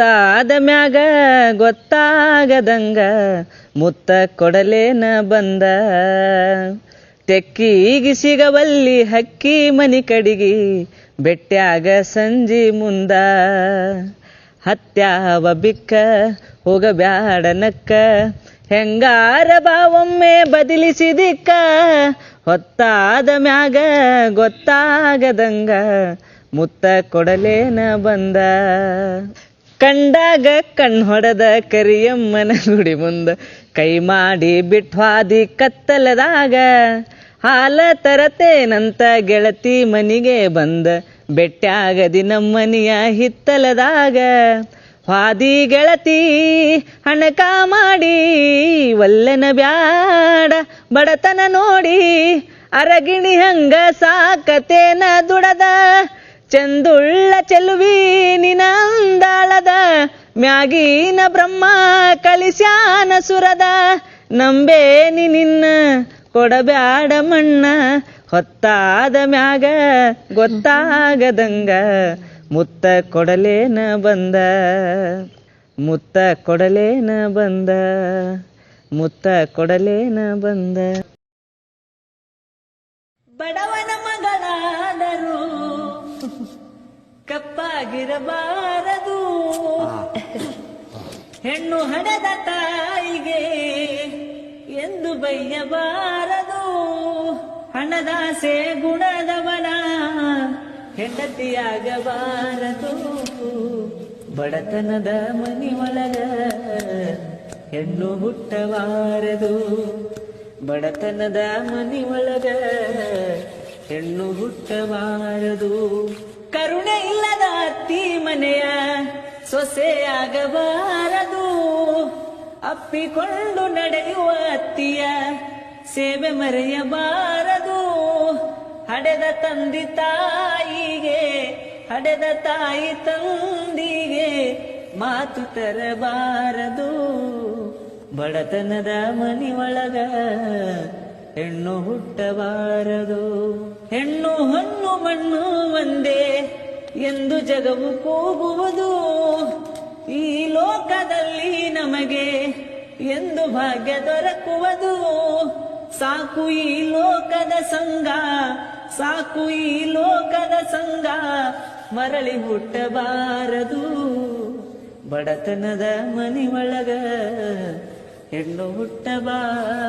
ಹೊತ್ತಾದ ಮ್ಯಾಗ ಗೊತ್ತಾಗದಂಗ ಮುತ್ತ ಕೊಡಲೇನ ಬಂದ. ತೆಕ್ಕಿಗಿ ಸಿಗವಲ್ಲಿ ಹಕ್ಕಿ ಮನಿ ಕಡಿಗಿ ಬೆಟ್ಟ್ಯಾಗ ಸಂಜಿ ಮುಂದ. ಹತ್ಯಾವ ಬಿಕ್ಕ ಹೋಗಬ್ಯಾಡನಕ್ಕ ಹೆಂಗಾರ ಬಾವೊಮ್ಮೆ ಬದಲಿಸಿದಿಕ್ಕ ಹೊತ್ತಾದ ಮ್ಯಾಗ ಗೊತ್ತಾಗದಂಗ ಮುತ್ತ ಕೊಡಲೇನ ಬಂದ. ಕಂಡಾಗ ಕಣ್ಣು ಹೊಡೆದ ಕರಿಯಮ್ಮನ ಗುಡಿ ಮುಂದ ಕೈ ಮಾಡಿ ಬಿಟ್ವಾದಿ ಕತ್ತಲದಾಗ ಹಾಲ ತರತೇನಂತ ಗೆಳತಿ ಮನಿಗೆ ಬಂದ ಬೆಟ್ಟಾಗದಿ ನಮ್ಮನಿಯ ಹಿತ್ತಲದಾಗ ಹಾದಿ ಗೆಳತಿ ಹಣಕ ಮಾಡಿ ಒಲ್ಲನ ಬ್ಯಾಡ ಬಡತನ ನೋಡಿ ಅರಗಿಣಿ ಹಂಗ ಸಾಕತೇನ ದುಡದ ಚಂದುಳ್ಳ ಚೆಲುವಿ ನಿನ ಅಂದಾಳದ ಮ್ಯಾಗಿನ ಬ್ರಹ್ಮ ಕಳಿಸ್ಯಾನ ಸುರದ. ನಂಬೇನಿ ನಿನ್ನ, ಕೊಡಬ್ಯಾಡ ಮಣ್ಣ. ಹೊತ್ತಾದ ಮ್ಯಾಗ ಗೊತ್ತಾಗದಂಗ. ಮುತ್ತ ಕೊಡಲೇನ ಬಂದ. ಮುತ್ತ ಕೊಡಲೇನ ಬಂದ. ಮುತ್ತ ಕೊಡಲೇನ ಬಂದ. ಬಡವನ ಮಗಳಾದರು ಕಪ್ಪಾಗಿರಬಾರದು. ಹೆಣ್ಣು ಹಣದ ತಾಯಿಗೆ ಎಂದು ಬೈಯಬಾರದು. ಹಣದಾಸೆ ಗುಣದವನ ಹೆಂಡತಿಯಾಗಬಾರದು. ಬಡತನದ ಮನಿ ಒಳಗ ಹೆಣ್ಣು ಹುಟ್ಟಬಾರದು. ಬಡತನದ ಮನಿ ಒಳಗ ಹೆಣ್ಣು ಹುಟ್ಟಬಾರದು. ಕರುಣೆ ಇಲ್ಲದ ಅತ್ತಿ ಮನೆಯ ಸೊಸೆಯಾಗಬಾರದು ಅಪ್ಪಿಕೊಂಡು ನಡೆಯುವ ಅತ್ತಿಯ ಸೇವೆ ಮರೆಯಬಾರದು. ಹಡೆದ ತಂದಿ ತಾಯಿಗೆ, ಹಡೆದ ತಾಯಿ ತಂದಿಗೆ ಮಾತು ತರಬಾರದು. ಬಡತನದ ಮನಿ ಒಳಗ ಹೆಣ್ಣು ಹುಟ್ಟಬಾರದು. ಹೆಣ್ಣು ಹಣ್ಣು ಮಣ್ಣು ಒಂದೇ ಎಂದು ಜಗವು ಕೂಗುವುದು ಈ ಲೋಕದಲ್ಲಿ ನಮಗೆ ಎಂದು ಭಾಗ್ಯ ದೊರಕುವುದು. ಸಾಕು ಈ ಲೋಕದ ಸಂಗ ಸಾಕು ಈ ಲೋಕದ ಸಂಗ ಮರಳಿ ಹುಟ್ಟಬಾರದು. ಬಡತನದ ಮನಿ ಒಳಗ ಹೆಣ್ಣು ಹುಟ್ಟಬಾರದು.